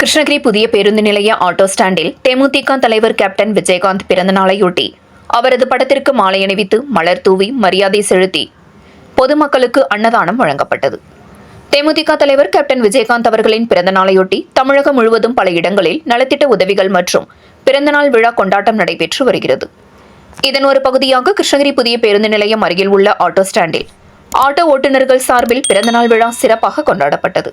கிருஷ்ணகிரி புதிய பேருந்து நிலைய ஆட்டோ ஸ்டாண்டில் தேமுதிக தலைவர் கேப்டன் விஜயகாந்த் பிறந்த நாளையொட்டி அவரது படத்திற்கு மாலை அணிவித்து மலர் தூவி மரியாதை செலுத்தி பொதுமக்களுக்கு அன்னதானம் வழங்கப்பட்டது. தேமுதிக தலைவர் கேப்டன் விஜயகாந்த் அவர்களின் பிறந்த நாளையொட்டி தமிழகம் முழுவதும் பல இடங்களில் நலத்திட்ட உதவிகள் மற்றும் பிறந்தநாள் விழா கொண்டாட்டம் நடைபெற்று வருகிறது. இதன் ஒரு பகுதியாக கிருஷ்ணகிரி புதிய பேருந்து நிலையம் அருகில் உள்ள ஆட்டோ ஸ்டாண்டில் ஆட்டோ ஓட்டுநர்கள் சார்பில் பிறந்தநாள் விழா சிறப்பாக கொண்டாடப்பட்டது.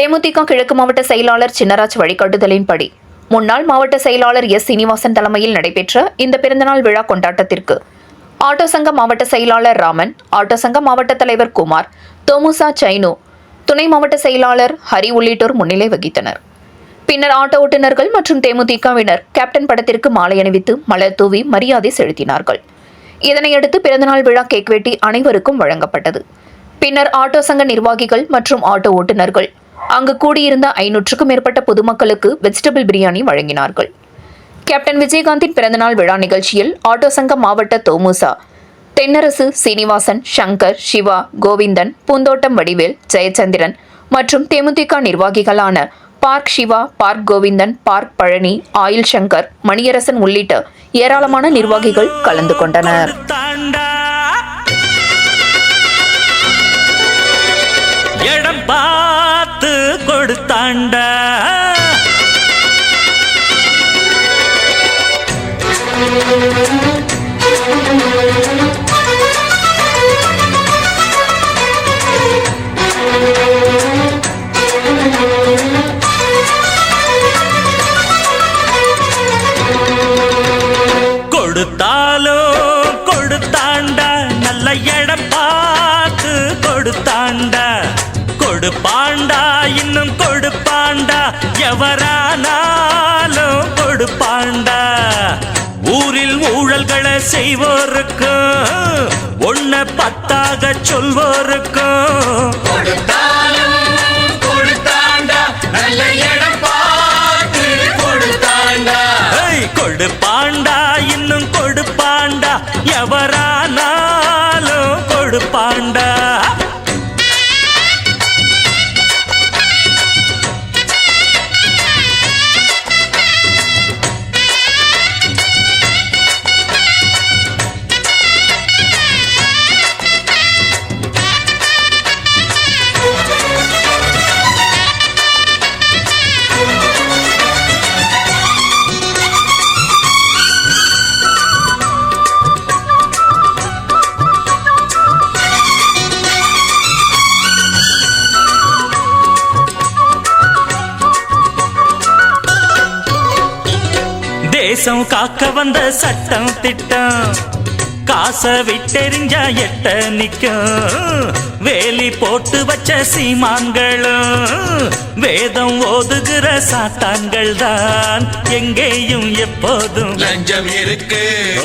தேமுதிக கிழக்கு மாவட்ட செயலாளர் சின்னராஜ் வழிகாட்டுதலின்படி முன்னாள் மாவட்ட செயலாளர் எஸ். சீனிவாசன் தலைமையில் நடைபெற்ற இந்த பிறந்தநாள் விழா கொண்டாட்டத்திற்கு ஆட்டோ சங்க மாவட்ட செயலாளர் ராமன் ஆட்டோ சங்க மாவட்ட தலைவர் குமார் தோமுசா சைனு துணை மாவட்ட செயலாளர் ஹரி உள்ளிட்டோர் முன்னிலை வகித்தனர். பின்னர் ஆட்டோ ஓட்டுநர்கள் மற்றும் தேமுதிகவினர் கேப்டன் படத்திற்கு மாலை அணிவித்து மலர் தூவி மரியாதை செலுத்தினார்கள். இதனையடுத்து பிறந்தநாள் விழா கேக் வெட்டி அனைவருக்கும் வழங்கப்பட்டது. பின்னர் ஆட்டோ சங்க நிர்வாகிகள் மற்றும் ஆட்டோ ஓட்டுநர்கள் அங்கு கூடியிருந்த ஐநூற்றுக்கும் மேற்பட்ட பொதுமக்களுக்கு வெஜிடபிள் பிரியாணி வழங்கினார்கள். கேப்டன் விஜயகாந்தின் பிறந்தநாள் விழா நிகழ்ச்சியில் ஆட்டோ சங்க மாவட்ட தோமுசா தென்னரசு சீனிவாசன் சங்கர் சிவா கோவிந்தன் பூந்தோட்டம் வடிவேல் ஜெயச்சந்திரன் மற்றும் DMDK நிர்வாகிகளான park Siva park Govindan park Palani oil Shankar Maniyarasan உள்ளிட்ட ஏராளமான நிர்வாகிகள் கலந்து கொண்டனர். தாண்டா இடம் கொடுத்தாண்டா கொடுத்தாலோ கொடுத்தாண்டா நல்ல இடம் பார்த்து கொடுத்தாண்டா. கொடுப்பாண்டா இன்னும் கொடுப்பாண்டா எவரானாலும் கொடுப்பாண்டா ஊரில் ஊழல்களை செய்வோருக்கும் ஒன்ன பத்தாக சொல்வோருக்கும். கொடுப்பாண்டா இன்னும் கொடுப்பாண்டா எவரானாலும் கொடுப்பாண்டா தேசம் காக்க வந்த சட்டம் திட்டம். காசை விட்டெறிஞ்சா எட்ட நிக்கும். வேலி போட்டு வச்ச சீமான்களும் வேதம் ஓதுகிற சாத்தான்கள் தான் எங்கேயும் எப்போதும் லஞ்சம் இருக்கு.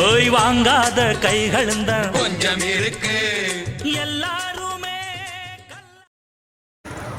ஓய் வாங்காத கைகளும் தான் கொஞ்சம் இருக்கு.